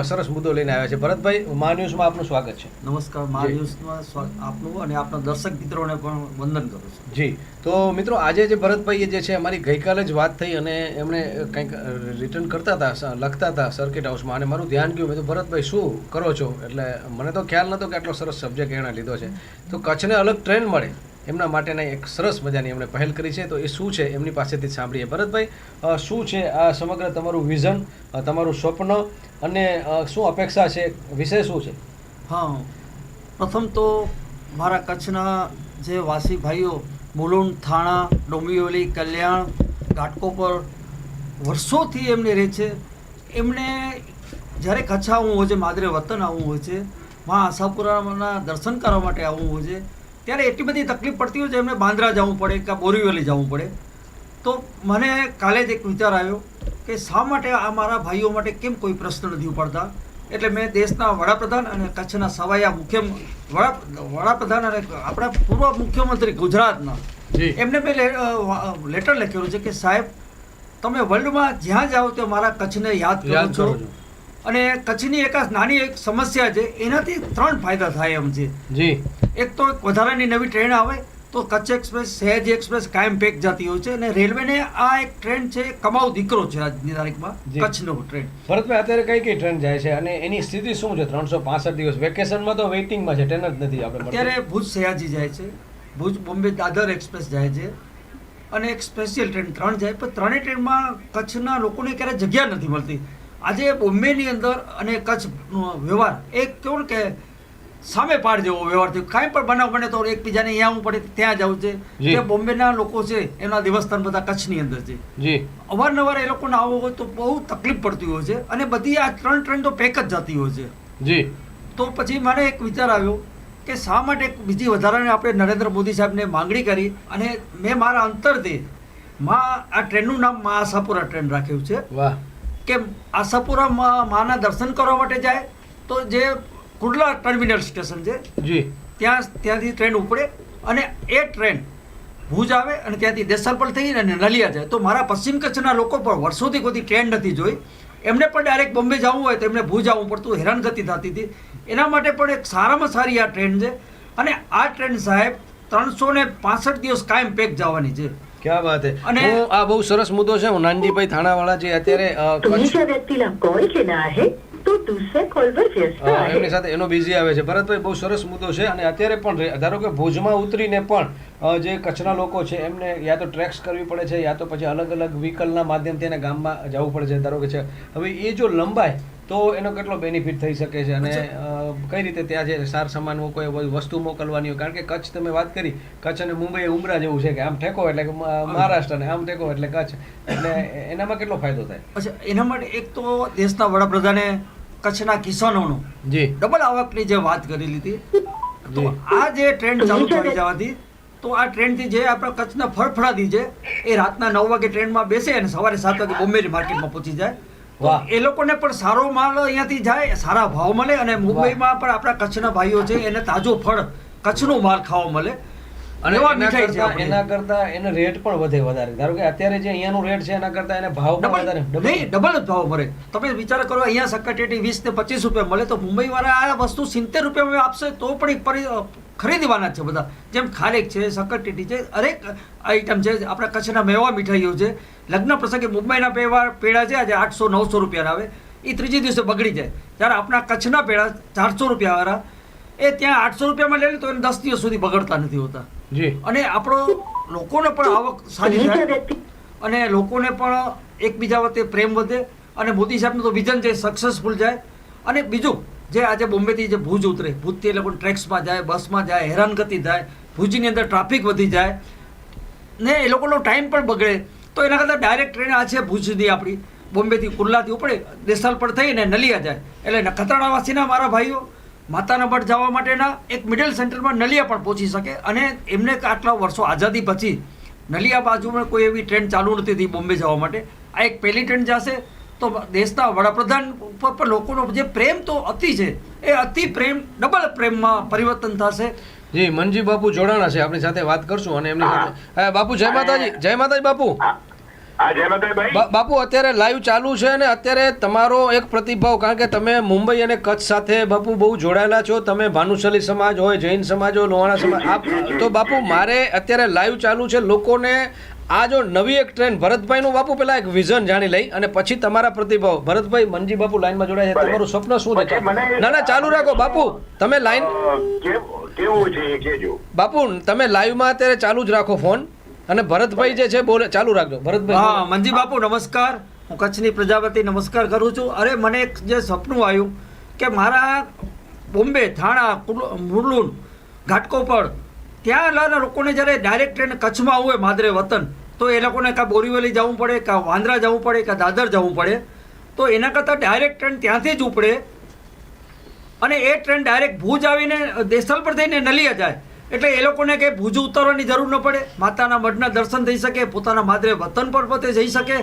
સરસ મુદ્દો લઈને આવ્યા છે. ભરતભાઈ મા ન્યૂઝમાં આપનું સ્વાગત છે. નમસ્કાર મા ન્યૂઝમાં આપનું અને આપના દર્શક મિત્રોને પણ વંદન કરું છું. જી. તો મિત્રો આજે જે ભરતભાઈએ જે છે અમારી ગઈકાલે જ વાત થઈ અને એમણે કંઈક રિટર્ન કરતા હતા લખતા હતા સર્કિટ હાઉસમાં અને મારું ધ્યાન ગયું. મેં તો ભરતભાઈ શું કરો છો? એટલે મને તો ખ્યાલ નહોતો કે આટલો સરસ સબ્જેક્ટ એણે લીધો છે. તો કચ્છને અલગ ટ્રેન મળે. એમના માટેના એક સરસ મજાની એમણે પહેલ કરી છે. તો એ શું છે એમની પાસેથી સાંભળીએ. ભરતભાઈ શું છે આ સમગ્ર તમારું વિઝન તમારું સ્વપ્ન અને શું અપેક્ષા છે? વિષય શું છે? હા. પ્રથમ તો મારા કચ્છના જે વાસી ભાઈઓ, મુલુંડ, થાણા ડોંબિવલી કલ્યાણ ઘાટકોપર વર્ષોથી એમને રહે છે. એમણે જ્યારે કચ્છ આવવું હોય છે, માદરે વતન આવવું હોય છે, મા આશાપુરાના દર્શન કરવા માટે આવવું હોય છે ત્યારે એટલી બધી તકલીફ પડતી હોય છે એમને બાંદ્રા જવું પડે કે બોરીવલી જવું પડે. તો મને કાલે જ એક વિચાર આવ્યો કે શા માટે આ મારા ભાઈઓ માટે કેમ કોઈ પ્રશ્ન નથી ઉપાડતા? એટલે મેં દેશના વડાપ્રધાન અને કચ્છના સવાયા મુખ્ય વડા વડાપ્રધાન અને આપણા પૂર્વ મુખ્યમંત્રી ગુજરાતના એમને મેં લેટર લખેલું છે કે સાહેબ તમે વર્લ્ડમાં જ્યાં જાઓ ત્યાં મારા કચ્છને યાદ કરો છો. અને કચ્છની એક નાની એક સમસ્યા છે એનાથી ત્રણ ફાયદા થાય એમ છે. જી. એક તો વધારાની નવી ટ્રેન આવે તો કચ્છ એક્સપ્રેસ સહેજ એક્સપ્રેસ કાયમ પેક જતી હોય છે અને રેલવેને આ એક ટ્રેન છે કમાવ કમાઉ દીકરો છે આજની તારીખમાં. કચ્છનો ટ્રેન. ભરતભાઈ અત્યારે કઈ કઈ ટ્રેન જાય છે અને એની સ્થિતિ શું છે? ત્રણસો પાસઠ દિવસ. વેકેશનમાં તો વેઇટિંગમાં છે ટ્રેન જ નથી આપણે. અત્યારે ભુજ સયાજી જાય છે ભુજ બોમ્બે દાદર એક્સપ્રેસ જાય છે અને એક સ્પેશિયલ ટ્રેન ત્રણ જાય પણ ત્રણેય ટ્રેનમાં કચ્છના લોકોને ક્યારે જગ્યા નથી મળતી. આજે બોમ્બેની અંદર અને કચ્છનો વ્યવહાર એક કેવું કે સામે પાડ જેવો વ્યવહાર થયો. કાંઈ પણ બનાવ બને તો એકબીજાને અહીંયા આવવું પડે ત્યાં જવું છે. જે. બોમ્બેના લોકો છે એના દેવસ્થાન બધા કચ્છની અંદર છે. જી. અવારનવાર એ લોકોને આવવું હોય તો બહુ તકલીફ પડતી હોય છે અને બધી આ ત્રણ ટ્રેન તો પેક જ જતી હોય છે. જી. તો પછી મને એક વિચાર આવ્યો કે શા માટે એક બીજી વધારાને આપણે નરેન્દ્ર મોદી સાહેબને માંગણી કરી અને મેં મારા અંતરથી માં આ ટ્રેનનું નામ મા આશાપુરા ટ્રેન રાખ્યું છે. વાહ. કે આશાપુરા માના દર્શન કરવા માટે જાય તો જે કુડલા ટર્મિનલ સ્ટેશન છે જી. ત્યાં ત્યાંથી ટ્રેન ઉપડે અને એ ટ્રેન ભુજ આવે અને ત્યાંથી દેસાલપલ થઈ અને નલિયા જાય. તો મારા પશ્ચિમ કચ્છના લોકો પણ વર્ષોથી કોઈ ટ્રેન નથી જોઈ. એમને પણ ડાયરેક્ટ બોમ્બે જવું હોય તો એમને ભુજ આવવું પડતું હેરાનગતિ થતી હતી. એના માટે પણ એક સારામાં સારી આ ટ્રેન છે. અને આ ટ્રેન સાહેબ ત્રણસો ને પાસઠ દિવસ કાયમ પેક જવાની છે. ક્યાં વાત હે? અને આ બહુ સરસ મુદ્દો છે હું નાનજીભાઈ થાણાવાળા જે અત્યારે એમની સાથે એનો બિઝી આવે છે. ભરતભાઈ બહુ સરસ મુદ્દો છે અને અત્યારે પણ ધારો કે ભુજમાં ઉતરીને પણ જે કચ્છના લોકો છે એમને યા તો ટ્રેક્સ કરવી પડે છે યા તો પછી અલગ અલગ વ્હીકલના માધ્યમથી એના ગામમાં જવું પડે છે. ધારો કે છે. હવે એ જો લંબાય તો એનો કેટલો બેનિફિટ થઈ શકે છે અને કઈ રીતે ત્યાં જે સાર સામાન કોઈ વસ્તુ મોકલવાની હોય? કારણ કે કચ્છ તમે વાત કરી કચ્છ અને મુંબઈ ઉમરા જેવું છે કે આમ ઠેકો એટલે કે મહારાષ્ટ્ર ને આમ ઠેકો એટલે કચ્છ. એટલે એનામાં કેટલો ફાયદો થાય? અચ્છા એના માટે એક તો દેશના વડાપ્રધાને કચ્છના કિસાનોનો જી. ડબલ આવકની જે વાત કરી લીધી. તો આ જે ટ્રેન્ડ ચાલુ થઈ જવાથી તો આ ટ્રેનથી જે આપણા કચ્છના ફળફળાદી છે એ રાતના નવ વાગે ટ્રેનમાં બેસે અને સવારે સાત વાગે બોમ્બે માર્કેટમાં પહોંચી જાય. એ લોકોને પણ સારો માલ અહીંયાથી જાય સારા ભાવ મળે અને મુંબઈમાં પણ આપણા કચ્છના ભાઈઓ છે એને તાજો ફળ કચ્છનો માલ ખાવા મળે. અને એવા એના કરતા એના કરતા એનો રેટ પણ વધે વધારે. ધારો કે અત્યારે જે અહીંયાનો રેટ છે એના કરતા એને ભાવ પણ વધારે. ડબલ. નહીં ડબલ જ ભાવ મળે. તમે વિચાર કરો અહીંયા સક્કટેટી વીસ ને પચીસ રૂપિયા મળે તો મુંબઈ વાળા આ વસ્તુ સિત્તેર રૂપિયામાં આપશે તો પણ ખરીદવાના છે બધા. જેમ ખારેક છે સક્કરટેટી છે હરેક આઈટમ છે આપણા કચ્છના મેવા મીઠાઈઓ છે. લગ્ન પ્રસંગે મુંબઈના પેવા પેડા છે આજે આઠસો નવસો રૂપિયાના આવે. એ ત્રીજે દિવસે બગડી જાય. ત્યારે આપણા કચ્છના પેડા ચારસો રૂપિયાવાળા એ ત્યાં આઠસો રૂપિયામાં લે તો એને દસ દિવસ સુધી બગડતા નથી હોતા. અને આપણો લોકોને પણ આવક સારી થાય. અને લોકોને પણ એકબીજા વખતે પ્રેમ વધે. અને મોદી સાહેબનું તો વિઝન છે સક્સેસફુલ જાય. અને બીજું જે આજે બોમ્બેથી જે ભુજ ઉતરે, ભુજથી એ લોકો ટ્રેક્સમાં જાય, બસમાં જાય, હેરાનગતિ થાય, ભુજની અંદર ટ્રાફિક વધી જાય, ને એ લોકોનો ટાઈમ પણ બગડે. તો એના કરતાં ડાયરેક્ટ ટ્રેન આ છે ભુજની આપણી, બોમ્બેથી કુર્લાથી ઉપડે, દેસાલ પર થઈને નલિયા જાય. એટલે નખત્રાણાવાસીના મારા ભાઈઓ, માતાના મઠ જવા માટેના એક મિડલ સેન્ટરમાં નલિયા પણ પહોંચી શકે અને એમને આટલા વર્ષો આઝાદી પછી નલિયા બાજુમાં કોઈ એવી ટ્રેન ચાલુ નથી થઈ બોમ્બે જવા માટે. આ એક પહેલી ટ્રેન જશે તો દેશના વડાપ્રધાન ઉપર પણ લોકોનો જે પ્રેમ તો અતિ છે એ અતિ પ્રેમ ડબલ પ્રેમમાં પરિવર્તન થશે. જી મનજી બાપુ જોડાણા છે આપણી સાથે વાત કરશું અને એમની સાથે. હા, બાપુ જય માતાજી જય માતાજી બાપુ. બા- બાપુ અત્યારે લાઈવ ચાલુ છે અને અત્યારે તમારો એક પ્રતિભાવ કારણ કે તમે મુંબઈ અને કચ્છ સાથે બાપુ બહુ જોડાયેલા છો. તમે ભાનુશાલી સમાજ હોય જૈન સમાજ હોય લોહાણા સમાજ. આપ તો બાપુ મારે અત્યારે લાઈવ ચાલુ છે. લોકોને આ જો નવી એક ટ્રેન ભરતભાઈનું બાપુ પેલા એક વિઝન જાણી લઈ અને પછી તમારા પ્રતિભાવ. ભરતભાઈ મનજી બાપુ લાઈનમાં જોડાય છે. તમારું સ્વપ્ન શું છે ના ના ચાલુ રાખો બાપુ. તમે લાઈન કેવું છે એ બાપુ તમે લાઈવમાં અત્યારે ચાલુ જ રાખો ફોન. અને ભરતભાઈ જે છે બોલે ચાલુ રાખજો. ભરતભાઈ હા મંજી બાપુ નમસ્કાર. હું કચ્છની પ્રજાપતિ નમસ્કાર કરું છું. અરે મને એક જે સપનું આવ્યું કે મારા બોમ્બે થાણા મુરલુન ઘાટકોપર ત્યાં લોકોને જ્યારે ડાયરેક્ટ ટ્રેન કચ્છમાં આવવું હોય માદરે વતન, તો એ લોકોને કાં બોરીવલી જવું પડે, કાં વાંદરા જવું પડે, કાં દાદર જવું પડે, તો એના કરતાં ડાયરેક્ટ ટ્રેન ત્યાંથી જ ઉપડે. અને એ ટ્રેન ડાયરેક્ટ ભુજ આવીને દેસલ પર થઈને નલિયા જાય. એટલે એ લોકોને કંઈ ભુજ ઉતરવાની જરૂર ન પડે. માતાના મઢના દર્શન થઈ શકે, પોતાના માદરે વતન પર પોતે જઈ શકે.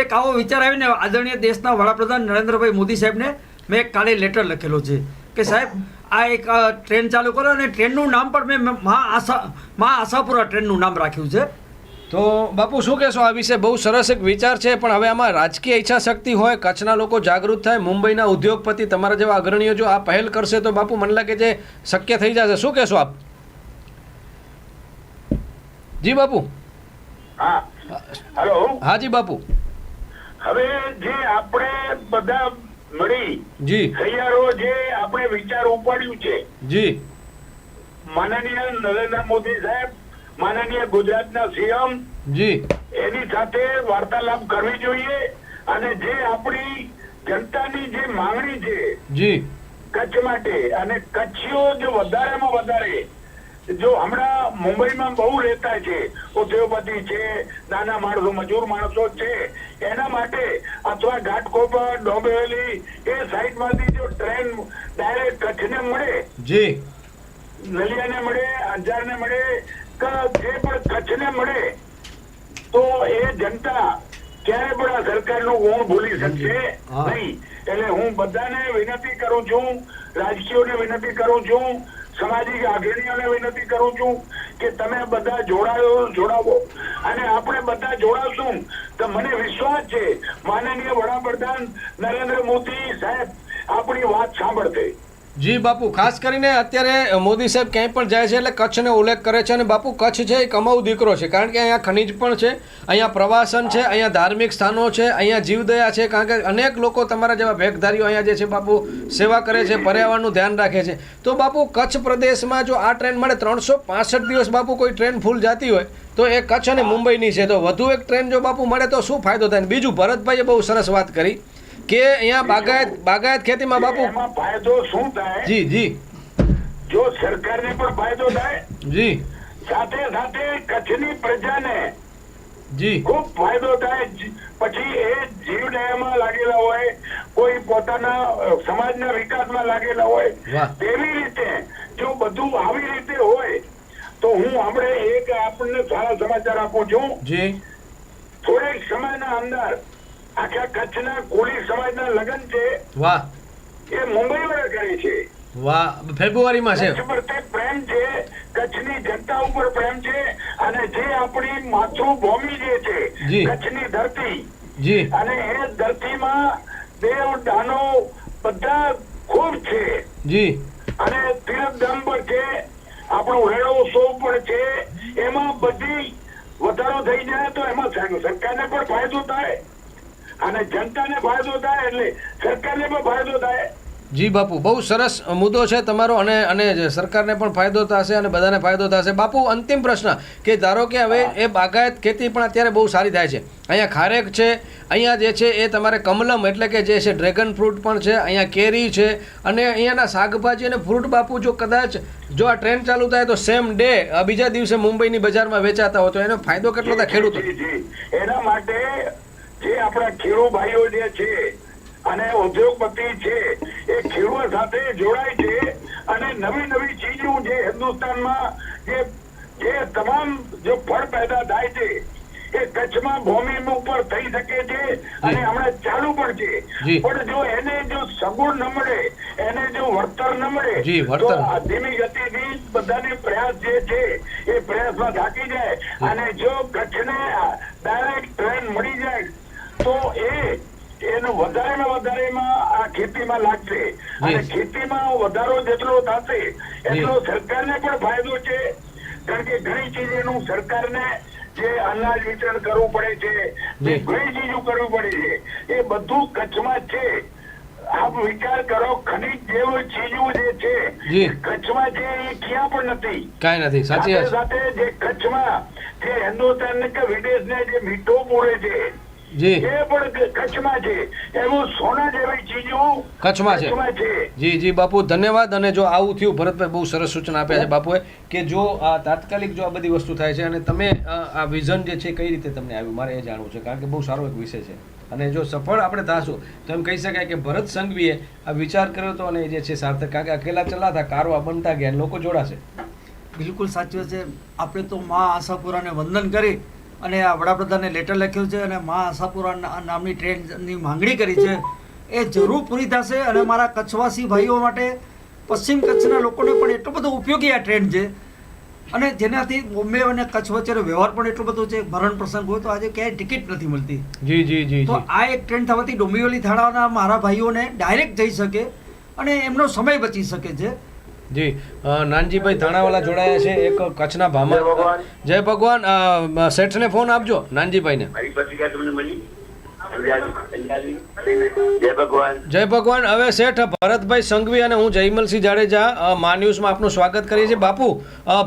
એક આવો વિચાર આવીને આદરણીય દેશના વડાપ્રધાન નરેન્દ્રભાઈ મોદી સાહેબને મેં કાલે લેટર લખેલો છે. કે સાહેબ આ એક ટ્રેન ચાલુ કરો અને ટ્રેનનું નામ પણ મેં મા આશા મા આશાપુરા ટ્રેનનું નામ રાખ્યું છે. તો બાપુ શું કહેશો? આ વિશે બહુ સરસ એક વિચાર છે પણ હવે આમાં રાજકીય ઈચ્છા શક્તિ હોય કચ્છના લોકો જાગૃત થાય મુંબઈના ઉદ્યોગપતિ તમારા જેવા અગ્રણીઓ જો આ પહેલ કરશે તો બાપુ મને લાગે છે શક્ય થઈ જશે. શું કહેશો આપ? જી બાપુ. હા. હલો હાજી બાપુ. હવે જે આપણે બધા મળી. જી. હૈયારો જે આપણે વિચાર ઉપાડ્યું છે. જી. માનનીય નરેન્દ્ર મોદી સાહેબ માનનીય ગુજરાતના સીએમ જી. એની સાથે વાર્તાલાપ કરવી જોઈએ અને જે આપણી જનતાની જે માંગણી છે જી. કચ્છ માટે અને કચ્છીઓ જો વધારેમાં વધારે જો હમણાં મુંબઈમાં બહુ રહેતા છે ઉદ્યોગપતિ છે નાના માણસો મજૂર માણસો છે એના માટે અથવા ઘાટકોપર ડોંબેલી એ સાઈડમાંથી જો ટ્રેન ડાયરેક્ટ કચ્છને મળે જી નલિયાને મળે અંજારને મળે કે જે પણ કચ્છને મળે તો એ જનતા ક્યારે પણ આ સરકારનું ગુણ ભૂલી શકશે. નહીં એટલે હું બધાને વિનંતી કરું છું રાજકીયોને વિનંતી કરું છું સામાજિક આગેણીઓને વિનંતી કરું છું કે તમે બધા જોડાયો, જોડાવો. અને આપણે બધા જોડાશું તો મને વિશ્વાસ છે, માનનીય વડાપ્રધાન નરેન્દ્ર મોદી સાહેબ, આપણી વાત સાંભળશે જી બાપુ, ખાસ કરીને અત્યારે મોદી સાહેબ ક્યાંય પણ જાય છે એટલે કચ્છને ઉલ્લેખ કરે છે અને બાપુ, કચ્છ છે એ કમાઉ દીકરો છે. કારણ કે અહીંયા ખનિજ પણ છે, અહીંયા પ્રવાસન છે, અહીંયા ધાર્મિક સ્થાનો છે, અહીંયા જીવદયા છે. કારણ કે અનેક લોકો તમારા જેવા ભેગધારીઓ અહીંયા જે છે બાપુ, સેવા કરે છે, પર્યાવરણનું ધ્યાન રાખે છે. તો બાપુ, કચ્છ પ્રદેશમાં જો આ ટ્રેન મળે, ત્રણસો દિવસ બાપુ કોઈ ટ્રેન ફૂલ જતી હોય, તો એ કચ્છ અને મુંબઈની છે. તો વધુ એક ટ્રેન જો બાપુ મળે તો શું ફાયદો થાય? બીજું, ભરતભાઈએ બહુ સરસ વાત કરી. કે અહીંયા બાગાયત બાગાયત ખેતીમાં બાપુ? ફાયદો શું થાય? જી જી. જો સરકારને પણ ફાયદો થાય જી. સાથે સાથે કચ્છની પ્રજાને જી. ખૂબ ફાયદો થાય. પછી એ જીવદયામાં લાગેલા હોય કોઈ પોતાના સમાજના વિકાસમાં લાગેલા હોય તેવી રીતે જો બધું આવી રીતે હોય તો હું હમણે એક આપણને સારા સમાચાર આપું છું. જી. થોડેક સમયના અંદર આખા કચ્છના કોળી સમાજના લગ્ન છે વાહ. એ મુંબઈ વાળા કરે છે. વાહ ફેબ્રુઆરીમાં છે. પ્રત્યે પ્રેમ છે કચ્છની જનતા ઉપર પ્રેમ છે અને જે આપણી માતૃભૂમિ જે છે કચ્છની ધરતી. જી. અને એ ધરતીમાં દેવ દાનો બધા ખૂબ છે. જી. અને તીર્થધામ પણ છે આપણો રેડો સો પણ છે. એમાં બધી વધારો થઈ જાય તો એમાં સર- સરકારને પણ ફાયદો થાય. અને જનતાને ફાયદો થાય એટલે સરકારને પણ ફાયદો થાય. જી બાપુ બહુ સરસ મુદ્દો છે તમારો અને અને સરકારને પણ ફાયદો થશે અને બધાને ફાયદો થશે. બાપુ અંતિમ પ્રશ્ન કે ધારો કે હવે એ બાગાયત ખેતી પણ અત્યારે બહુ સારી થાય છે. અહીંયા ખારેક છે અહીંયા જે છે એ તમારે કમલમ એટલે કે જે છે ડ્રેગન ફ્રૂટ પણ છે અહીંયા કેરી છે અને અહીંયાના શાકભાજી અને ફ્રૂટ બાપુ જો કદાચ જો આ ટ્રેન ચાલુ થાય તો સેમ ડે બીજા દિવસે મુંબઈની બજારમાં વેચાતા હોય તો એનો ફાયદો કેટલો થાય ખેડૂતો. એના માટે જે આપણા ખેડૂત ભાઈઓ જે છે અને ઉદ્યોગપતિ છે એ ખેડૂત સાથે જોડાય છે અને નવી નવી ચીજો જે હિન્દુસ્તાનમાં જે જે તમામ જો ફળ પેદા થાય છે એ કચ્છમાં ભૂમિ ઉપર થઈ શકે છે અને હમણાં ચાલુ પણ છે. પણ જો એને જો સગુણ ન મળે એને જો વળતર ન મળે તો ધીમી ગતિથી બધાને પ્રયાસ જે છે એ પ્રયાસમાં થાકી જાય. અને જો કચ્છને ડાયરેક્ટ ટ્રેન મળી જાય તો એ એનું વધારેમાં વધારેમાં આ ખેતીમાં લાગશે. અને ખેતીમાં વધારો જેટલો થશે એટલો સરકારને પણ ફાયદો છે. કારણ કે ઘણી ચીજોનું સરકારને જે અનાજ વિતરણ કરવું પડે છે જે ઘણી ચીજો કરવું પડે છે. એ બધું કચ્છમાં છે. આપ વિચાર કરો ખનીજ જેવું ચીજો જે છે કચ્છમાં છે એ ક્યાં પણ નથી. કાંઈ નથી. સાચી સાથે જે કચ્છમાં જે હિન્દુસ્તાન કે વિદેશને જે મીઠો પૂરે છે જી. એ પણ કચ્છમાં છે. એવું સોના જેવી ચીજો કચ્છમાં છે. જી જી બાપુ ધન્યવાદ. અને જો આવું થયું ભરતભાઈ બહુ સરસ સૂચના આપ્યા છે બાપુએ કે જો આ તાત્કાલિક જો આ બધી વસ્તુ થાય છે અને તમે આ વિઝન જે છે કઈ રીતે તમને આવ્યું? મારે એ જાણવું છે કારણ કે બહુ સારો એક વિષય છે. અને જો સફળ આપણે થશું તો એમ કહી શકાય કે ભરત સંઘવીએ આ વિચાર કર્યો હતો અને એ જે છે સાર્થક કારણ કે અકેલા ચલાતા કારવા બનતા ગયા અને લોકો જોડાશે. બિલકુલ સાચી છે. આપણે તો મા આશાપુરાને વંદન કરી અને આ વડાપ્રધાને લેટર લખ્યું છે અને મા આશાપુરા નામની ટ્રેનની માંગણી કરી છે. એ જરૂર પૂરી થશે અને મારા કચ્છવાસી ભાઈઓ માટે પશ્ચિમ કચ્છના લોકોને પણ એટલો બધો ઉપયોગી આ ટ્રેન છે. અને જેનાથી બોમ્બે અને કચ્છ વચ્ચેનો વ્યવહાર પણ એટલો બધો છે મરણ પ્રસંગ હોય તો આજે ક્યાંય ટિકિટ નથી મળતી. જી જી જી તો આ એક ટ્રેન થવાથી ડોંબિવલી થાળાના મારા ભાઈઓને ડાયરેક્ટ જઈ શકે અને એમનો સમય બચી શકે છે. જી નાનજીભાઈ ધાણાવાલા જોડાયા છે એક કચ્છના ભામા. જય ભગવાન. શેઠને ફોન આપજો નાનજીભાઈને. જય ભગવાન. હવે શેઠ ભરતભાઈ સંઘવી અને હું જયમલસિંહ જાડેજા મા ન્યૂઝમાં આપનું સ્વાગત કરીએ છીએ. બાપુ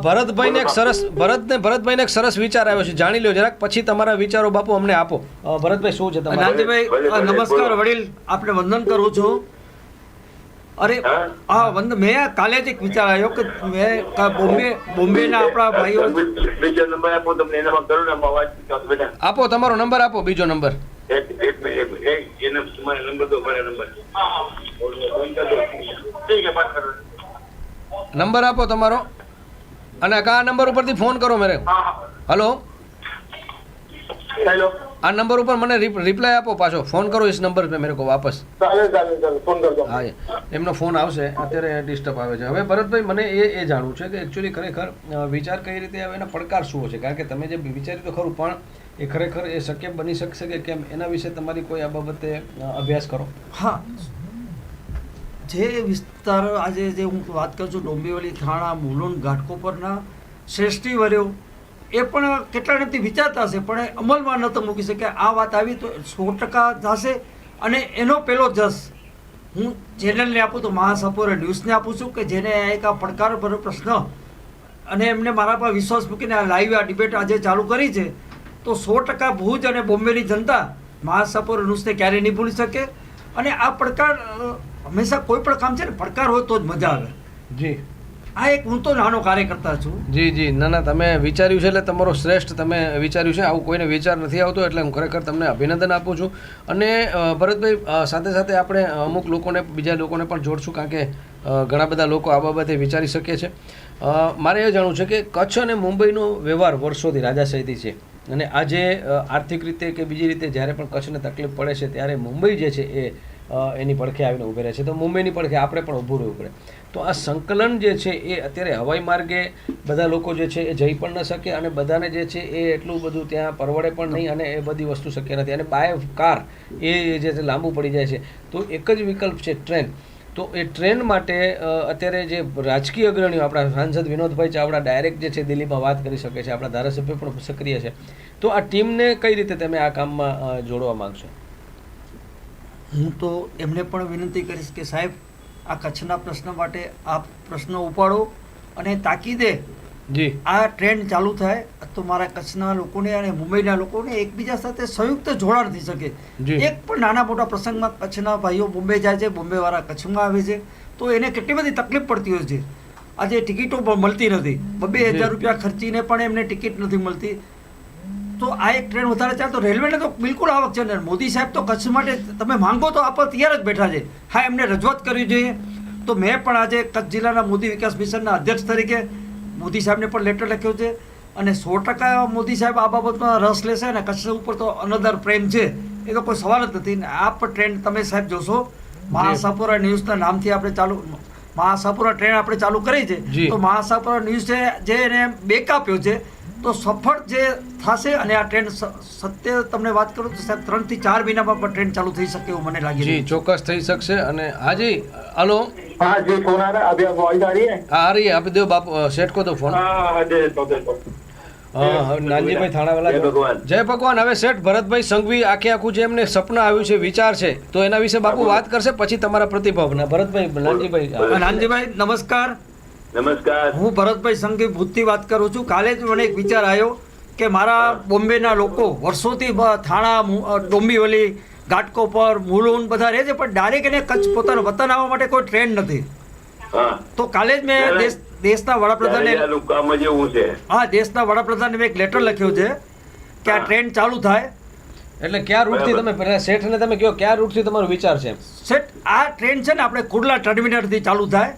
ભરતભાઈને એક સરસ ભરતને ભરતભાઈને એક સરસ વિચાર આવ્યો છે. જાણી લો જરાક પછી તમારા વિચારો બાપુ અમને આપો. ભરતભાઈ શું છે તમારા? નાનજીભાઈ નમસ્કાર વડીલ. આપણે વંદન કરું છું. અરે હા? વંદ મેં કાલે જ એક વિચાર આવ્યો કે મેં કા- બોમ્બે બોમ્બેના આપણા ભાઈઓ બીજો નંબર આપો તમને એનામાં કરો ને વાત આપો તમારો નંબર આપો બીજો નંબર. એક એક એક એક એનો તમારો નંબર મારા નંબર નંબર આપો તમારો. અને કા નંબર ઉપરથી ફોન કરો મેરે. હલો? હેલો. આ નંબર ઉપર મને રિપ્લાય આપો પાછો. ફોન કરો ઇસ નંબર પે મેરે કો વાપસ. ચાલે ચાલે ચાલે ફોન કરજો. હા એ. એમનો ફોન આવશે અત્યારે ડિસ્ટર્બ આવે છે. હવે ભરતભાઈ મને એ એ જાણવું છે કે એકચ્યુઅલી ખરેખર વિચાર કઈ રીતે આવે એના પડકાર શું છે કારણ કે તમે જે વિચાર્યું તો ખરું પણ એ ખરેખર એ શક્ય બની શકશે કે કેમ? એના વિશે તમારી કોઈ આ બાબતે અભ્યાસ કરો. હા. જે વિસ્તાર આજે જે હું વાત કરું છું ડોંબીવલી થાણા મુલુંડ ઘાટકોપરના શ્રેષ્ઠી વર્યો એ પણ કેટલા નથી વિચારતા હશે, પણ અમલમાં નહોતો મૂકી શકે. આ વાત આવી તો સો ટકા થશે અને એનો પહેલો જસ, હું ચેનલને આપું તો મહાસપોરે ન્યૂઝને આપું છું કે જેને એક આ પડકારભર્યો પ્રશ્ન અને એમને મારા પર વિશ્વાસ મૂકીને આ લાઈવ આ ડિબેટ આજે ચાલુ કરી છે, તો સો ટકા ભુજ અને બોમ્બેની જનતા મહાસપોર ન્યૂઝને ક્યારેય નહીં ભૂલી શકે. અને આ પડકાર હંમેશા કોઈ પણ કામ છે ને, પડકાર હોય તો જ મજા આવે. જી. આ એક હું તો નાનો કાર્યકર્તા છું. જી જી. ના ના, તમે વિચાર્યું છે એટલે તમારો શ્રેષ્ઠ તમે વિચાર્યું છે. આવું કોઈને વિચાર નથી આવતો એટલે હું ખરેખર તમને અભિનંદન આપું છું. અને ભરતભાઈ સાથે સાથે આપણે અમુક લોકોને, બીજા લોકોને પણ જોડશું કારણ કે ઘણા બધા લોકો આ બાબતે વિચારી શકે છે. મારે એ જાણવું છે કે કચ્છ અને મુંબઈનો વ્યવહાર વર્ષોથી રાજાશાહીથી છે. અને આજે આર્થિક રીતે કે બીજી રીતે જ્યારે પણ કચ્છને તકલીફ પડે છે, ત્યારે મુંબઈ જે છે એ એની પડખે આવીને ઊભી રહે છે. તો મુંબઈની પડખે આપણે પણ ઊભું રહેવું પડે. તો આ સંકલન જે છે એ અત્યારે હવાઈ માર્ગે બધા લોકો જે છે એ જઈ પણ ન શકે અને બધાને જે છે એ એટલું બધું ત્યાં પરવડે પણ નહીં અને એ બધી વસ્તુ શક્ય નથી. અને બાય કાર એ જે છે લાંબુ પડી જાય છે. તો એક જ વિકલ્પ છે ટ્રેન. તો એ ટ્રેન માટે અત્યારે જે રાજકીય અગ્રણીઓ, આપણા સાંસદ વિનોદભાઈ ચાવડા ડાયરેક્ટ જે છે દિલ્હીમાં વાત કરી શકે છે. આપણા ધારાસભ્ય પણ સક્રિય છે. તો આ ટીમને કઈ રીતે તમે આ કામમાં જોડવા માગશો? હું તો એમને પણ વિનંતી કરીશ કે સાહેબ આ કચ્છના પ્રશ્ન માટે આ પ્રશ્ન ઉપાડો અને તાકીદે જી. આ ટ્રેન્ડ ચાલુ થાય તો મારા કચ્છના લોકોને અને મુંબઈના લોકોને એકબીજા સાથે સંયુક્ત જોડાણ થઈ શકે. એક પણ નાના મોટા પ્રસંગમાં કચ્છના ભાઈઓ બોમ્બે જાય છે મુંબઈવાળા કચ્છમાં આવે છે તો એને કેટલી બધી તકલીફ પડતી હોય છે. આજે ટિકિટો પણ મળતી નથી. બબે. હજાર રૂપિયા ખર્ચીને પણ એમને ટિકિટ નથી મળતી. તો આ એક ટ્રેન વધારે ચાલે તો રેલવેને તો બિલકુલ આવક છે. ને મોદી સાહેબ તો કચ્છ માટે તમે માંગો તો આપવા તૈયાર જ બેઠા છે. હા એમને રજૂઆત કરવી જોઈએ. તો મેં પણ આજે કચ્છ જિલ્લાના મોદી વિકાસ મિશનના અધ્યક્ષ તરીકે મોદી સાહેબને પણ લેટર લખ્યો છે. અને સો ટકા મોદી સાહેબ આ બાબતમાં રસ લેશે અને કચ્છ ઉપર તો અનદર પ્રેમ છે. એ તો કોઈ સવાલ જ નથી. ને આ પણ ટ્રેન તમે સાહેબ જોશો. મહાસાપુરા ન્યૂઝના નામથી આપણે ચાલુ મહાસાપુરા ટ્રેન આપણે ચાલુ કરી છે. તો મહાસાપુરા ન્યૂઝે જે એને બેક આપ્યો છે. તો સફળ જે થશે અને આ ટ્રેન સ- સત્ય તમને વાત કરું તો સાહેબ ત્રણથી ચાર મહિનામાં પણ ટ્રેન ચાલુ થઈ શકે એવું મને લાગી જી રહ્યું છે. ચોક્કસ થઈ શકશે અને હાજી હલો हाँ जी फोन आ रहा है अभी आप आवाज आ रही है આ આ રહી है आप दो बाप सेट को दो फोन हाँ हाँ दे दो दे दो હા હવે નાનજીભાઈ થાણાવાલા જય ભગવાન. જય ભગવાન હવે શેઠ ભરતભાઈ સંઘવી આખે આખું જે એમને સપના આવ્યું છે વિચાર છે તો એના વિશે બાપુ વાત કરશે પછી તમારા પ્રતિભાવના ભરતભાઈ નાનજીભાઈ અ, નાનજીભાઈ નમસ્કાર નમસ્કાર. હું ભરતભાઈ સંઘી ભૂતથી વાત કરું છું. કાલે જ મને એક વિચાર આવ્યો કે મારા બોમ્બેના લોકો વર્ષોથી થાણા ડોંબીવલી ઘાટકોપર મુલુન બધા રહે છે પણ ડાયરેક્ટ એને કચ્છ પોતાનું વતન આવવા માટે કોઈ ટ્રેન નથી. તો કાલે જ મેં દેશ દેશના વડાપ્રધાને હા દેશના વડાપ્રધાને મેં એક લેટર લખ્યો છે કે આ ટ્રેન ચાલુ થાય. એટલે કયા રૂટથી તમે પહેલા શેઠને તમે કહો કયા રૂટથી તમારો વિચાર છે? શેઠ આ ટ્રેન છે ને આપણે કુડલા ટર્મિનલથી ચાલુ થાય.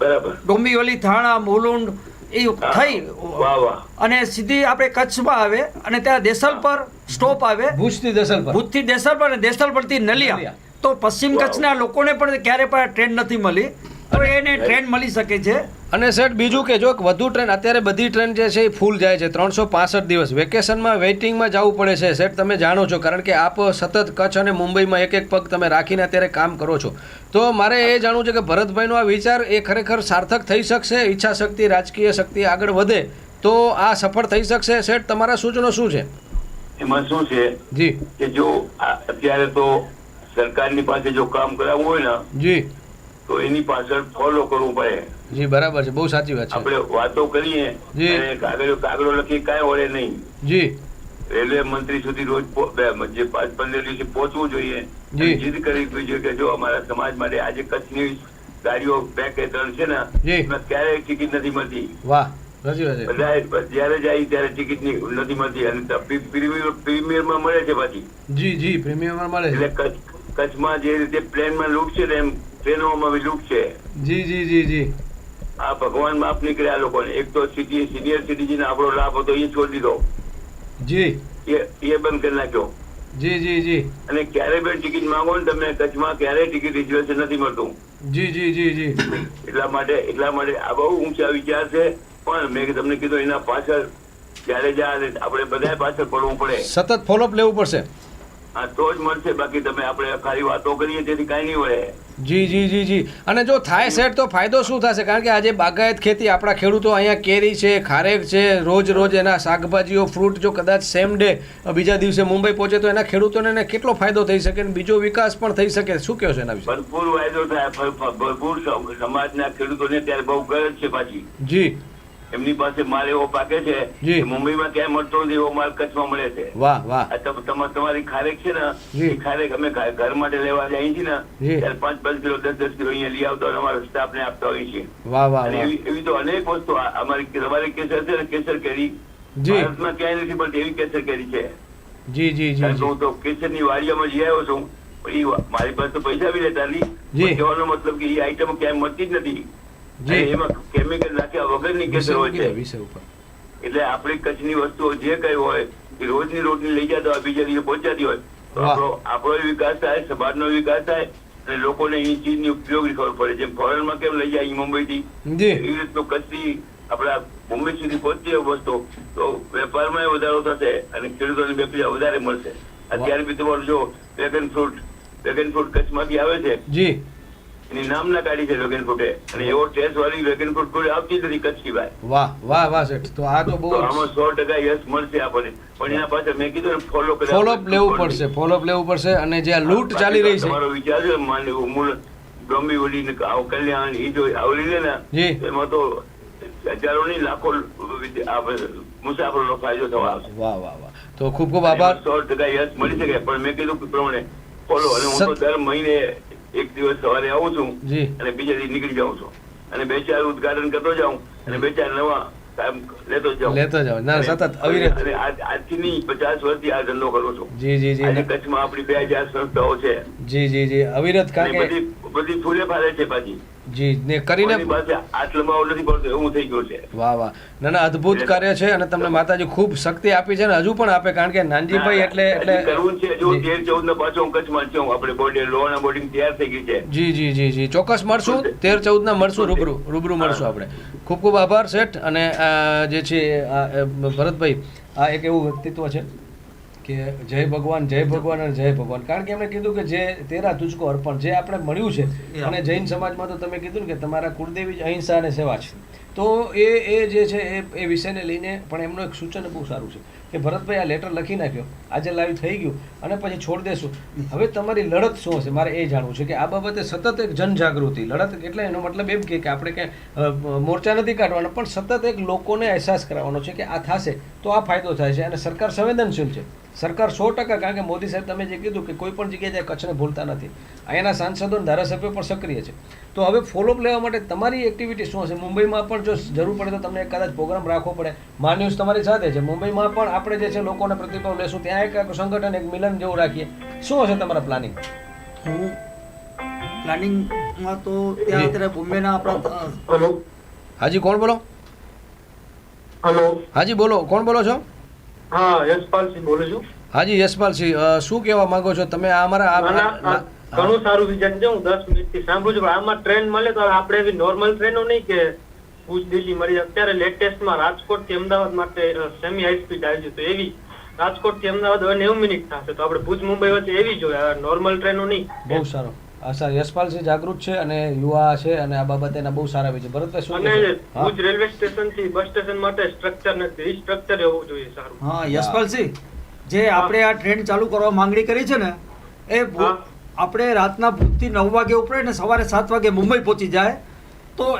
બરાબર. ડોંબીવલી થાણા મુલુંડ એ થઈ. વાહ વાહ. અને સીધી આપણે કચ્છમાં આવે અને ત્યાં દેસલ પર સ્ટોપ આવે. ભુજથી દસલ પર. ભુજથી દેસલ પર અને દેસલ પરથી નલિયા. તો પશ્ચિમ કચ્છના લોકોને પણ ક્યારે પણ આ ટ્રેન નથી મળી. તો એને ટ્રેન મળી શકે છે? અને સર બીજું કે જો વધુ ટ્રેન અત્યારે બધી ટ્રેન જે છે એ ફૂલ જાય છે ત્રણસો પાસઠ દિવસ. વેકેશનમાં વેઇટિંગમાં જવું પડે છે. સર તમે જાણો છો કારણ કે આપ સતત કચ્છ અને મુંબઈમાં એક એક પગ તમે રાખીને અત્યારે કામ કરો છો. તો મારે એ જાણવું છે કે ભરતભાઈનો આ વિચાર એ ખરેખર સાર્થક થઈ શકશે? ઈચ્છા શક્તિ રાજકીય શક્તિ આગળ વધે તો આ સફળ થઈ શકશે? શેઠ તમારા સૂચનો શું છે? એમાં શું છે જી. કે જો અત્યારે તો સરકારની પાસે જો કામ કરાવવું હોય ને જી. તો એની પાછળ ફોલો કરવું પડે. જી બરાબર છે. બહુ સાચી વાત છે. આપણે વાતો કરીએ. અને કાગળો કાગળો લખી કાંઈ વળે નહીં. જી. રેલવે મંત્રી સુધી રોજ જે પાંચ પંદર દિવસે પહોંચવું જોઈએ. જીદ કરવી જોઈએ કે જો અમારા સમાજ માટે આજે કચ્છની ગાડીઓ બે કે ત્રણ છે ને. ક્યારેય ટિકિટ નથી મળતી. વાહ જયારે જાય ત્યારે ટિકિટ નથી મળતી. અને પ્રીમિયર પ્રીમિયરમાં મળે છે પાછી. જી જી પ્રીમિયમમાં મળે એટલે કચ્છ કચ્છમાં જે રીતે પ્લેનમાં લૂંટ છે ને એમ ટ્રેનોમાં બી છે. જી જી જી જી. આ ભગવાન માફ નીકળ્યા આ લોકોને. એક તો સિટી સિનિયર સિટીઝન આપણો લાભ હતો એ છોડી દીધો. જી. એ એ બંધ કરી નાખ્યો. જી જી જી. અને ક્યારે બે ટિકિટ માંગો ને તમને કચ્છમાં ક્યારેય ટિકિટ રિઝર્વેશન નથી મળતું. જી જી જી જી. એટલા માટે એટલા માટે આ બહુ ઊંચા વિચાર છે. પણ મેં તમને કીધું એના પાછળ જ્યારે જ્યાં આપણે બધા પાછળ પડવું પડે. સતત ફોલોઅપ લેવું પડશે. આ તો જ મળશે બાકી તમે આપણે ખાલી વાતો કરીએ તેથી કાંઈ નહીં હોય. જી જી જી જી. અને જો થાય સેટ તો ફાયદો શું થશે? કારણ કે આજે બાગાયત ખેતી આપણા ખેડૂતો અહીંયા કેરી છે ખારેક છે રોજ રોજ એના શાકભાજીઓ ફ્રૂટ જો કદાચ સેમ ડે બીજા દિવસે મુંબઈ પહોંચે તો એના ખેડૂતોને એને કેટલો ફાયદો થઈ શકે અને બીજો વિકાસ પણ થઈ શકે? શું કહો છો એના વિશે? ભરપૂર વાયદો થાય ભર- ભર- ભરપૂર સમ- સમાજના ખેડૂતોને ત્યારે બહુ ગરજ છે પાછી. જી. એમની પાસે માલ એવો પાકે છે. કે મુંબઈમાં ક્યાંય મળતો નથી એવો માલ કચ્છમાં મળે છે. વાહ વાહ. તમારી ખારેક છે ને એ ખારેક અમે ઘર માટે લેવા જઈએ છીએ ને ત્યારે પાંચ પાંચ કિલો દસ દસ કિલો અહીંયા લઈ આવતો અને અમારા સ્ટાફને આપતા હોઈએ છીએ. વાહ વાહ એવી તો અનેક વસ્તુ અમારી તમારી કેસર છે ને કેસર કેરી. ભારતમાં ક્યાંય નથી પણ એવી કેસર કેરી છે. જી જી જી હું તો કેસરની વાડિયામાં જઈ આવ્યો છું. મારી પાસે તો પૈસા બી લેતા નહીં કહેવાનો મતલબ કે એ આઈટમ ક્યાંય મળતી જ નથી. એમાં કેમિકલ નાખ્યા વગરની કેસર હોય છે. એટલે આપણી કચ્છની વસ્તુઓ જે કઈ હોય એ રોજની રોટલી લઈ જતા હોય બીજા દિવસે પહોંચાતી હોય. તો આપણો આપણો વિકાસ થાય સમાજનો વિકાસ થાય અને લોકોને એ ચીજની ઉપયોગી ખબર પડે. જેમ ફોરેનમાં કેમ લઈ જાય મુંબઈથી? એવી રીતનું કચ્છથી આપણા મુંબઈ સુધી પહોંચતી હોય વસ્તુ. તો વેપારમાં વધારો થશે અને ખેડૂતોને બે પૈસા વધારે મળશે. અત્યારે બી તમારું જો ડ્રેગન ફ્રૂટ ડ્રેગન ફ્રૂટ કચ્છમાંથી આવે છે જી. એની નામના કાઢી છે ડ્રેગન ફ્રૂટે અને એવો ટેસ્ટ વાળી ડ્રેગન ફ્રૂટ કોઈ આવતી નથી કચ્છ સિવાય વાહ વાહ વાહ શેઠ. તો આ તો બહુ આમાં સો ટકા યશ મળશે આપણને. પણ એના પાછળ મેં કીધું ફોલો ફોલોઅપ લેવું પડશે ફોલોઅપ લેવું પડશે અને જે આ લૂંટ ચાલી રહી છે. તમારો વિચાર છે માન મૂળ ડોંબીવલી ને કલ્યાણ એ જો આવરી લે ને એમાં તો હજારો ની લાખો મુસાફરોનો ફાયદો થવા આવશે. વાહ વાહ વાહ. તો ખૂબ ખૂબ આભાર. સો ટકા યશ મળી શકે પણ મેં કીધું પ્રમાણે ફોલો અને હું તો દર મહિને એક દિવસ સવારે આવું છું અને બીજા દિવસ નીકળી જાઉં છું. અને બે ચાર ઉદઘાટન કરતો જાઉં અને બે ચાર નવા કામ લેતો જાઉં. લેતો જાઓ ના સતત અવિરત. અને આજ- આજથી નહીં પચાસ વર્ષથી આ ધંધો કરું છું. જી જી જી. આજે કચ્છમાં આપણી બે હજાર સંસ્થાઓ છે. જી જી જી. અવિરત કારણ કે બધી બધી ફૂલે ફાલે છે પાછી. જી ને કરીને પડતો એવું થઈ ગયું છે. વાહ વાહ. ના ના અદ્ભુત કાર્ય છે અને તમને માતાજી ખૂબ શક્તિ આપી છે ને હજુ પણ આપે કારણ કે નાનજીભાઈ એટલે એટલે કરવું છે જો જી. તેર ચૌદ ના પાછો હું કચ્છમાં છું આપણે બોર્ડે લોના બોર્ડિંગ તૈયાર થઈ ગઈ છે. જી જી જી જી. ચોક્કસ મળશું તેર ચૌદ ના મળશું રૂબરૂ રૂબરૂ મળશું આપણે. ખૂબ ખૂબ આભાર શેઠ. અને જે છે ભરતભાઈ આ એક એવું વ્યક્તિત્વ છે. કે જય ભગવાન જય ભગવાન અને જય ભગવાન. કારણ કે એમણે કીધું કે જે તેરા તુજકો અર્પણ જે આપણે મળ્યું છે અને જૈન સમાજમાં તો તમે કીધું ને કે તમારા કુળદેવી જ અહિંસા અને સેવા છે. તો એ એ જે છે, એ એ વિષયને લઈને પણ એમનું એક સૂચન બહુ સારું છે કે ભરતભાઈ આ લેટર લખી નાખ્યો, આજે લાઈવ થઈ ગયું અને પછી છોડ દેશું. હવે તમારી લડત શું હશે? મારે એ જાણવું છે કે આ બાબતે સતત એક જનજાગૃતિ. લડત એટલે એનો મતલબ એમ કે આપણે કે મોરચા નથી કાઢવાના, પણ સતત એક લોકોને અહેસાસ કરાવવાનો છે કે આ થશે તો આ ફાયદો થાય છે અને સરકાર સંવેદનશીલ છે. સરકાર સો ટકા, કારણ કે મોદી સાહેબ તમે જે કીધું કે કોઈ પણ જગ્યાએ કચ્છને ભૂલતા નથી. અહીંયાના સાંસદો ધારાસભ્યો પણ સક્રિય છે. તો હવે ફોલોઅપ લેવા માટે તમારી એક્ટિવિટી શું હશે? મુંબઈમાં પણ જો જરૂર પડે તો તમને કદાચ પ્રોગ્રામ રાખવો પડે. મા ન્યૂઝ તમારી સાથે છે. મુંબઈમાં પણ આપણે જે છે લોકોને પ્રતિભાવ લેશું. ત્યાં એક સંગઠન એક મિલન જેવું રાખીએ. શું હશે તમારા પ્લાનિંગ હું પ્લાનિંગમાં તો ત્યાં અત્યારે બોમ્બેના આપણા હેલો. હાજી કોણ બોલો? હેલો. હાજી બોલો. કોણ બોલો છો? હા યશપાલસિંહ બોલું છું. હાજી યશપાલસિંહ શું કહેવા માંગો છો? તમે આ અમારા ઘણું સારું વિઝન છે. હું દસ મિનિટથી સાંભળું છું. પણ આમાં ટ્રેન મળે તો આપણે એવી નોર્મલ ટ્રેનો નહીં કે ભુજ દિલ્હી મળી અત્યારે લેટેસ્ટમાં રાજકોટથી અમદાવાદ માટે સેમી હાઈ સ્પીડ આવી તો એવી રાજકોટથી અમદાવાદ હવે નેવું મિનિટ થશે. તો આપણે ભુજ મુંબઈ વચ્ચે એવી જોઈએ નોર્મલ ટ્રેનો નહીં. બહુ સારો. આ સર યશપાલસિંહ જાગૃત છે અને યુવા છે અને આ બાબતે એના બહુ સારા વિચાર ભરતભાઈ શું અને ભુજ રેલવે સ્ટેશનથી બસ સ્ટેશન માટે સ્ટ્રક્ચર નથી સ્ટ્રક્ચર હોવું જોઈએ સારું. હા યશપાલસિંહ જે આપણે આ ટ્રેન ચાલુ કરવા માંગણી કરી છે ને એ ભુ- આપણે રાતના ભૂતથી નવ વાગે ઉપડે ને સવારે સાત વાગે મુંબઈ પહોંચી જાય. તો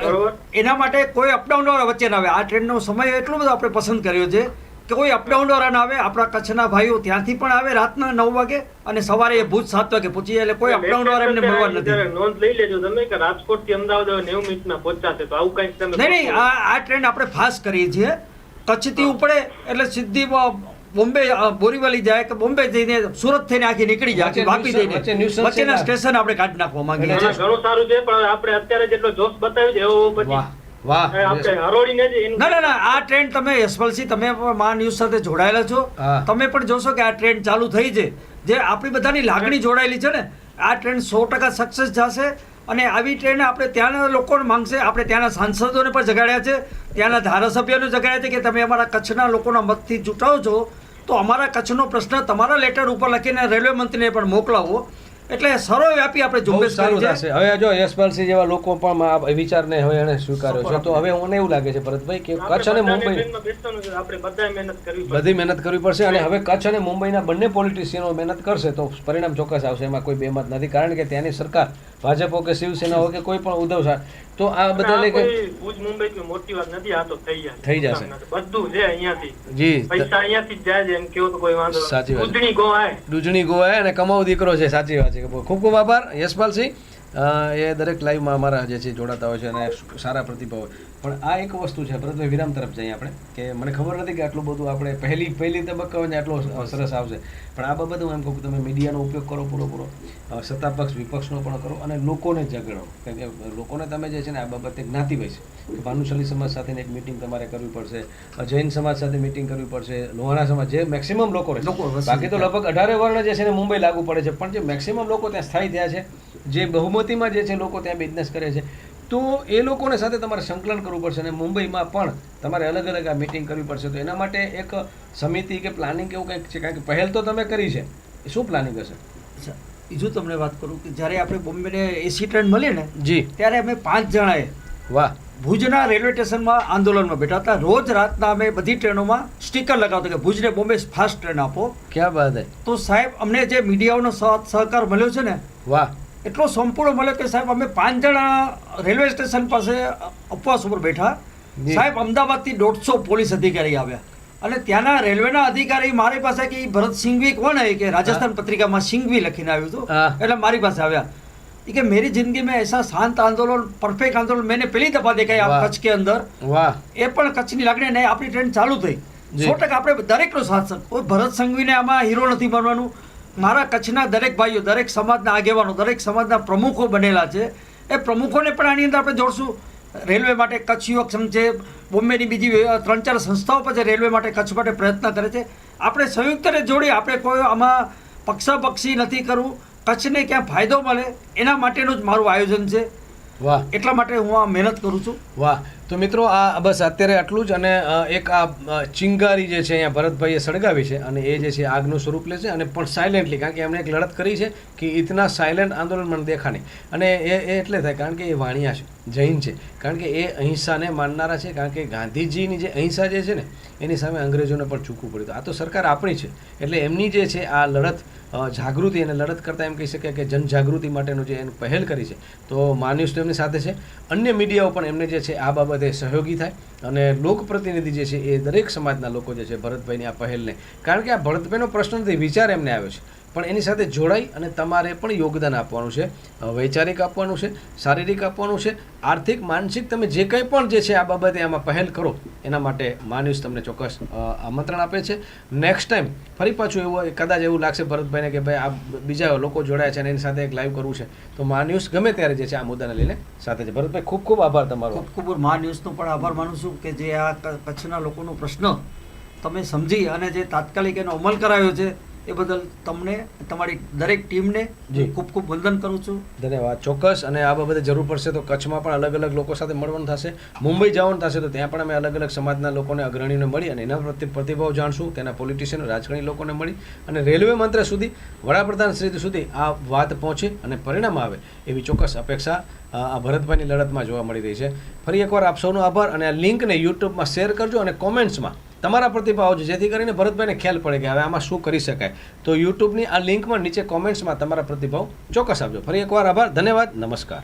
એના માટે કોઈ અપડાઉન વાળા વચ્ચે ના આવે. આ ટ્રેનનો સમય એટલો બધો આપણે પસંદ કર્યો છે કે કોઈ અપડાઉન વાળા ના આવે આપણા કચ્છના ભાઈઓ ત્યાંથી પણ આવે રાતના નવ વાગે અને સવારે એ ભુજ સાત વાગે પહોંચી જાય એટલે કોઈ અપડાઉન વાળા એમને મળવા નથી. નોંધ લઈ લેજો તમે કે રાજકોટથી અમદાવાદ નેવું મિનિટ ના પહોંચાશે તો આવું તમે નહીં નહીં આ આ ટ્રેન આપણે ફાસ્ટ કરીએ છીએ. કચ્છથી ઉપડે એટલે સીધી બોમ્બે બોરીવલી જાય કે બોમ્બે જઈને સુરત થઈને આખી નીકળી જાય વાપી જઈને. વચ્ચેના સ્ટેશન આપણે કાઢી નાખવા માંગીએ છીએ. ઘણું સારું છે પણ આપણે અત્યારે જેટલો જોશ બતાવ્યો છે એવો પછી વાહ ના ના ના આ ટ્રેન તમે તમે પણ મા ન્યૂઝ સાથે જોડાયેલા છો. તમે પણ જોશો કે આ ટ્રેન ચાલુ થઈ છે. જે આપણી બધાની લાગણી જોડાયેલી છે ને આ ટ્રેન સો ટકા સક્સેસ જશે. અને આવી ટ્રેન આપણે ત્યાંના લોકોને માંગશે. આપણે ત્યાંના સાંસદોને પણ જગાડ્યા છે. ત્યાંના ધારાસભ્યોને જગાડ્યા છે કે તમે અમારા કચ્છના લોકોના મતથી ચૂંટાવો છો. તો અમારા કચ્છનો પ્રશ્ન તમારા લેટર ઉપર લખીને રેલવે મંત્રીને પણ મોકલાવો. એટલે સર્વવ્યાપી આપણે ઝુંબેશ સારું કરી થશે. હવે જો યશપાલસિંહ જેવા લોકો પણ આ વિચારને હવે એને સ્વીકાર્યો છે. તો હવે મને એવું લાગે છે ભરતભાઈ કે કચ્છ અને મુંબઈ ટ્રેનમાં બેસવાનું છે. આપણે બધાએ મહેનત કરવી પડશે. બધી મહેનત કરવી પડશે અને હવે કચ્છ અને મુંબઈના બંને પોલિટિશિયનો મહેનત કરશે તો પરિણામ ચોક્કસ આવશે. એમાં કોઈ બેમત નથી. કારણ કે ત્યાંની સરકાર ભાજપ હો કે શિવસેના હો કે કોઈ પણ ઉદ્ધવ સાહેબ તો આ બધા લઈ કે ભુજ મુંબઈ કોઈ મોટી વાત નથી આ તો થઈ જશે થઈ જશે. બધું છે અહીંયાથી. જી પૈસા અહીંયાથી જ જાય એમ કેવો તો કોઈ વાંધો. સાચી વાત. છે. ઉજણી ગો આય દૂધણી ગોવાય અને કમાઉ દીકરો છે સાચી વાત છે. ખૂબ ખૂબ આભાર યશપાલસિંહ. એ દરેક લાઈવમાં અમારા જે છે જોડાતા હોય છે અને સારા પ્રતિભાવ પણ આ એક વસ્તુ છે ભરતભાઈ વિરામ તરફ જઈએ આપણે કે મને ખબર નથી કે આટલું બધું આપણે પહેલી પહેલી તબક્કા હોય આટલો સરસ આવશે. પણ આ બાબતે હું એમ કહું કે તમે મીડિયાનો ઉપયોગ કરો પૂરો પૂરો સત્તા પક્ષ વિપક્ષનો પણ કરો અને લોકોને જગાડો કારણ કે લોકોને તમે જે છે ને આ બાબતે જ્ઞાતિ હોય છે. કે ભાનુશાલી સમાજ સાથેની એક મિટિંગ તમારે કરવી પડશે જૈન સમાજ સાથે મિટિંગ કરવી પડશે લોહાણા સમાજ જે મેક્સિમમ લોકો રહે લોકો બાકી તો લગભગ અઢારે વર્ણ જે છે ને મુંબઈ લાગુ પડે છે. પણ જે મેક્સિમમ લોકો ત્યાં સ્થાયી થયા છે જે બહુમતીમાં જે છે લોકો ત્યાં બિઝનેસ કરે છે તો એ લોકોને સાથે તમારે સંકલન કરવું પડશે અને મુંબઈમાં પણ તમારે અલગ અલગ આ મિટિંગ કરવી પડશે. તો એના માટે એક સમિતિ કે પ્લાનિંગ કે એવું કંઈક છે? કારણ કે પહેલ તો તમે કરી છે. એ શું પ્લાનિંગ હશે? અચ્છા, બીજું તમને વાત કરું કે જ્યારે આપણે બોમ્બેને એસી ટ્રેન મળી ને જી. ત્યારે અમે પાંચ જણાએ વાહ. ભુજના રેલવે સ્ટેશનમાં આંદોલનમાં બેઠા હતા. રોજ રાતના અમે બધી ટ્રેનોમાં સ્ટીકર લગાવતા કે ભુજને બોમ્બે ફાસ્ટ ટ્રેન આપો. ક્યાં બાદ હે? તો સાહેબ અમને જે મીડિયાઓનો સાથ સહકાર મળ્યો છે ને વાહ. એટલો સંપૂર્ણ મળ્યો કે સાહેબ અમે પાંચ જણા રેલવે સ્ટેશન પાસે ઉપવાસ ઉપર બેઠા. સાહેબ અમદાવાદથી દોઢસો પોલીસ અધિકારી આવ્યા. અને ત્યાંના રેલવેના અધિકારી મારી પાસે કે ભરત સિંઘવી કોણ હે? કે રાજસ્થાન પત્રિકામાં સિંઘવી લખીને આવ્યું હતું. એટલે મારી પાસે આવ્યા. એ કે મેરી જિંદગી મેં એસા શાંત આંદોલન પરફેક્ટ આંદોલન મેં પહેલી દફા દેખાય કચ્છ કે અંદર. એ પણ કચ્છની લાગણી નહીં આપણી ટ્રેન ચાલુ થઈ. સો ટકા આપણે દરેકનો સાથ કોઈ ભરત સંઘવીને આમાં હીરો નથી બનવાનું. મારા કચ્છના દરેક ભાઈઓ, દરેક સમાજના આગેવાનો, દરેક સમાજના પ્રમુખો બનેલા છે. એ પ્રમુખોને પણ આની અંદર આપણે જોડશું. રેલવે માટે કચ્છ યુવક સંઘ છે, બોમ્બેની બીજી ત્રણ ચાર સંસ્થાઓ પણ છે, રેલવે માટે કચ્છ માટે પ્રયત્ન કરે છે. આપણે સંયુક્ત રીતે જોડી આપણે કોઈ આમાં પક્ષાપક્ષી નથી કરવું. કચ્છને ક્યાં ફાયદો મળે એના માટેનું જ મારું આયોજન છે. વાહ. એટલા માટે હું આ મહેનત કરું છું. વાહ. તો મિત્રો આ બસ અત્યારે આટલું જ અને એક આ ચિંગારી જે છે અહીંયા ભરતભાઈએ સળગાવી છે અને એ જે છે આગનું સ્વરૂપ લે છે અને પણ સાયલેન્ટલી કારણ કે એમણે એક લડત કરી છે કે ઇતના સાયલેન્ટ આંદોલન મને દેખા નહીં અને એ એ એટલે થાય કારણ કે એ વાણિયા છે જૈન છે. કારણ કે એ અહિંસાને માનનારા છે કારણ કે ગાંધીજીની જે અહિંસા જે છે ને એની સામે અંગ્રેજોને પણ ચૂકવું પડ્યું આ તો સરકાર આપણી છે એટલે એમની જે છે આ લડત જાગૃતિ અને લડત કરતાં એમ કહી શકાય કે જનજાગૃતિ માટેનું જે એનું પહેલ કરી છે, તો મા ન્યૂઝ એમની સાથે છે. અન્ય મીડિયાઓ પણ એમને જે છે, આ બાબતે સહયોગી થાય અને લોકપ્રતિનિધિ જે છે, એ દરેક સમાજના લોકો જે છે, ભરતભાઈની આ પહેલને, કારણ કે આ ભરતભાઈનો પ્રશ્ન નથી, વિચાર એમને આવ્યો છે. પણ એની સાથે જોડાઈ અને તમારે પણ યોગદાન આપવાનું છે. વૈચારિક આપવાનું છે, શારીરિક આપવાનું છે, આર્થિક, માનસિક, તમે જે કંઈ પણ જે છે આ બાબતે આમાં પહેલ કરો, એના માટે માન્યુસ તમને ચોક્કસ આમંત્રણ આપે છે. નેક્સ્ટ ટાઈમ ફરી પાછું એવું કદાચ એવું લાગશે ભરતભાઈને કે ભાઈ આ બીજા લોકો જોડાયા છે અને એની સાથે એક લાઈવ કરવું છે. તો માન્યુસ ગમે ત્યારે જે છે આ મુદ્દાને લઈને સાથે છે ભરતભાઈ, ખૂબ ખૂબ આભાર તમારો. ખૂબ ખૂબ માન્યુસનો પણ આભાર માનું છું કે જે આ કચ્છના લોકોનો પ્રશ્ન તમે સમજી અને જે તાત્કાલિક એનો અમલ કરાયો છે એ બદલ તમને તમારી દરેક ટીમને. ખૂબ ખૂબ વંદન કરું છું. ધન્યવાદ. ચોક્કસ અને આ બાબતે જરૂર પડશે તો કચ્છમાં પણ અલગ અલગ લોકો સાથે મળવાનું થશે. મુંબઈ જવાનું થશે તો ત્યાં પણ અમે અલગ અલગ સમાજના લોકોને અગ્રણીઓને મળી અને એના પ્રત્યે પ્રતિભાવ જાણશું. તેના પોલિટિશિયન રાજકારણી લોકોને મળી અને રેલવે મંત્રી સુધી વડાપ્રધાન શ્રી સુધી આ વાત પહોંચે અને પરિણામ આવે એવી ચોક્કસ અપેક્ષા આ ભરતભાઈની લડતમાં જોવા મળી રહી છે. ફરી એકવાર આપ સૌનો આભાર અને આ લિંકને યુટ્યુબમાં શેર કરજો અને કોમેન્ટ્સમાં તમારા પ્રતિભાવ આવજો જેથી કરીને ભરતભાઈને ખ્યાલ પડે કે હવે આમાં શું કરી શકાય. તો યુટ્યુબની આ લિંકમાં નીચે કોમેન્ટ્સમાં તમારા પ્રતિભાવ ચોક્કસ આપજો. ફરી એકવાર આભાર, ધન્યવાદ, નમસ્કાર.